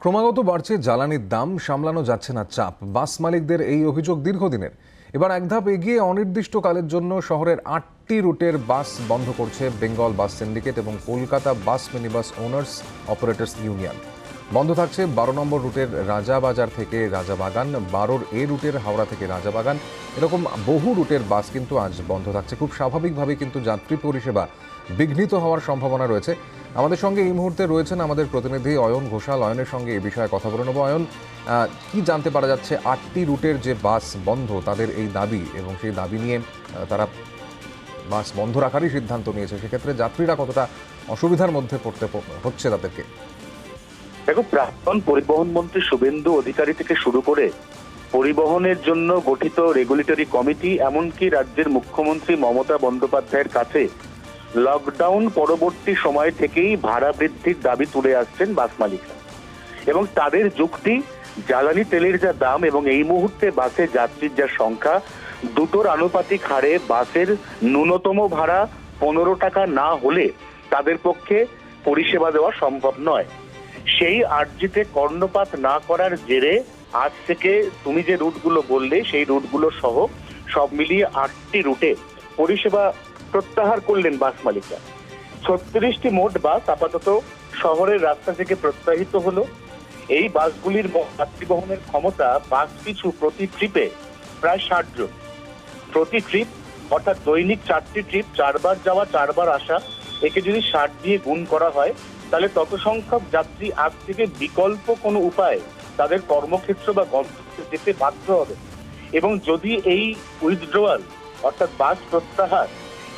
ক্রমাগত বাড়ছে জ্বালানির দাম, সামলানো যাচ্ছে না চাপ। বাস মালিকদের এই অভিযোগ দীর্ঘদিনের। এবার এক ধাপ এগিয়ে অনির্দিষ্টকালের জন্য শহরের আটটি রুটের বাস বন্ধ করছে বেঙ্গল বাস সিন্ডিকেট এবং Kolkata bus minibus owners operators union. বন্ধ থাকছে বারো নম্বর রুটের রাজাবাজার থেকে রাজাবাগান, বারোর এ রুটের হাওড়া থেকে রাজাবাগান। এরকম বহু রুটের বাস কিন্তু আজ বন্ধ থাকছে। খুব স্বাভাবিকভাবে কিন্তু যাত্রী পরিষেবা বিঘ্নিত হওয়ার সম্ভাবনা রয়েছে। আমাদের সঙ্গে এই মুহূর্তে রয়েছেন আমাদের প্রতিনিধি অয়ন ঘোষাল। অয়নের সঙ্গে এই বিষয়ে কথা বলে নেব। অয়ন কি জানতে পারা যাচ্ছে? আটটি রুটের যে বাস বন্ধ, তাদের এই দাবি এবং সেই দাবি নিয়ে তারা বাস বন্ধ রাখারই সিদ্ধান্ত নিয়েছে। সেক্ষেত্রে যাত্রীরা কতটা অসুবিধার মধ্যে পড়তে হচ্ছে তাদেরকে? দেখো, প্রাক্তন পরিবহন মন্ত্রী শুভেন্দু অধিকারী থেকে শুরু করে পরিবহনের জন্য গঠিত রেগুলেটরি কমিটি এমনকি রাজ্যের মুখ্যমন্ত্রী মমতা বন্দ্যোপাধ্যায়ের কাছে লকডাউন পরবর্তী সময় থেকেই ভাড়া বৃদ্ধির দাবি তুলে আসছেন বাস মালিকরা। এবং তাদের যুক্তি, জ্বালানি তেলের যা দাম এবং এই মুহূর্তে বাসে যাত্রীর যা সংখ্যা, দুটোর আনুপাতিক হারে বাসের ন্যূনতম ভাড়া পনেরো টাকা না হলে তাদের পক্ষে পরিষেবা দেওয়া সম্ভব নয়। সেই আর্জিতে কর্ণপাত না করার জেরে আজ থেকে তুমি যে রুটগুলো বললে, সেই রুটগুলো সহ সব মিলিয়ে আটটি রুটে পরিষেবা প্রত্যাহার করলেন বাস মালিকরা। ছত্রিশটি মোট বাস আপাতত শহরের রাস্তা থেকে প্রত্যাহিত হলো। এই বাসগুলির মোট যাত্রী বহনের ক্ষমতা বাস পিছু প্রতি ট্রিপে প্রায় ষাট জন। প্রতি ট্রিপ, অর্থাৎ দৈনিক চারটি ট্রিপ, চারবার যাওয়া, চারবার আসা, একে যদি ষাট দিয়ে গুণ করা হয়, তাহলে তত সংখ্যক যাত্রী আজ থেকে বিকল্প কোনো উপায় তাদের কর্মক্ষেত্র বা গন্তব্যে যেতে বাধ্য হবে। এবং যদি এই উইথড্রোয়াল অর্থাৎ বাস প্রত্যাহার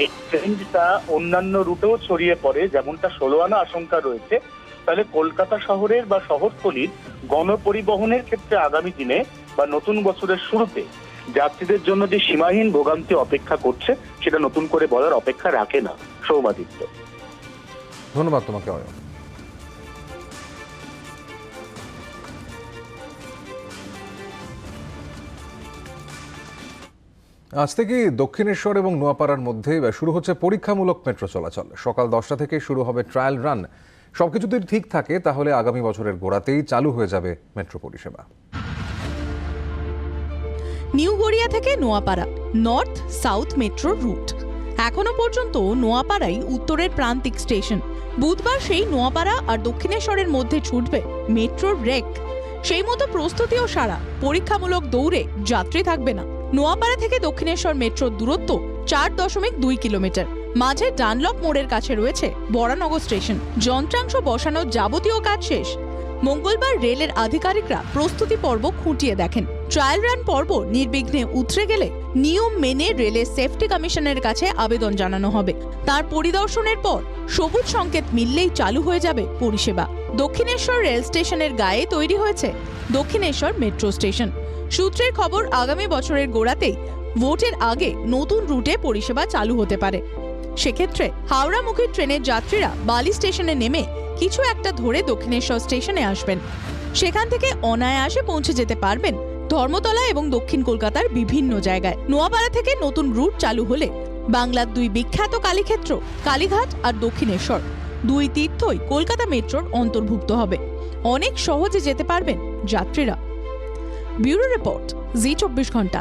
এই ট্রেন্ডটা অন্যান্য রুটেও ছড়িয়ে পড়ে, যেমনটা ষোলো আনা আশঙ্কা রয়েছে, তাহলে কলকাতা শহরের বা শহরতলির গণপরিবহনের ক্ষেত্রে আগামী দিনে বা নতুন বছরের শুরুতে যাত্রীদের জন্য যে সীমাহীন ভোগান্তি অপেক্ষা করছে, সেটা নতুন করে বলার অপেক্ষা রাখে না সৌমাদিত্য ধন্যবাদ তোমাকে, অয়ন। আজ থেকে দক্ষিণেশ্বর এবং নোয়াপাড়ার মধ্যে শুরু হচ্ছে পরীক্ষামূলক মেট্রো চলাচল। সকাল দশটা থেকে শুরু হবে ট্রায়াল রান। সবকিছু যদি ঠিক থাকে, তাহলে আগামী বছরের গোড়াতেই চালু হয়ে যাবে মেট্রো পরিষেবা। নিউ গড়িয়া থেকে Noapara, north south metro route. এখনও পর্যন্ত নোয়াপাড়াই উত্তরের প্রান্তিক স্টেশন। বুধবার সেই নোয়াপাড়া আর দক্ষিণেশ্বরের মধ্যে ছুটবে মেট্রো রেক। সেই মতো প্রস্তুতিও সারা পরীক্ষামূলক দৌড়ে যাত্রী থাকবে না। নোয়াপাড়া থেকে দক্ষিণেশ্বর মেট্রোর দূরত্ব চার দশমিক দুই কিলোমিটার। মাঝে ডানলপ মোড়ের কাছে রয়েছে বরানগর স্টেশন। যন্ত্রাংশ বসানোর যাবতীয় কাজ শেষ। মঙ্গলবার রেলের আধিকারিকরা প্রস্তুতি পর্ব খুঁটিয়ে দেখেন। ট্রায়াল রান পর্ব নির্বিঘ্নে উতরে গেলে নিয়ম মেনে রেলের সেফটি কমিশনের কাছে আবেদন জানানো হবে। তার পরিদর্শনের পর সবুজ সংকেত মিললেই চালু হয়ে যাবে পরিষেবা। দক্ষিণেশ্বর রেল স্টেশনের গায়ে তৈরি হয়েছে দক্ষিণেশ্বর মেট্রো স্টেশন। সূত্রের খবর, আগামী বছরের গোড়াতেই ভোটের আগে নতুন রুটে পরিষেবা চালু হতে পারে। সেক্ষেত্রে হাওড়ামুখী ট্রেনের যাত্রীরা বালি স্টেশনে নেমে কিছু একটা ধরে দক্ষিণেশ্বর স্টেশনে আসবেন। সেখান থেকে অনায়াসে পৌঁছে যেতে পারবেন ধর্মতলা এবং দক্ষিণ কলকাতার বিভিন্ন জায়গায়। নোয়াপাড়া থেকে নতুন রুট চালু হলে বাংলার দুই বিখ্যাত কালীক্ষেত্র, কালীঘাট আর দক্ষিণেশ্বর, দুই তীর্থই কলকাতা মেট্রোর অন্তর্ভুক্ত হবে। অনেক সহজে যেতে পারবেন যাত্রীরা। ব্যুরো রিপোর্ট জি চব্বিশ ঘন্টা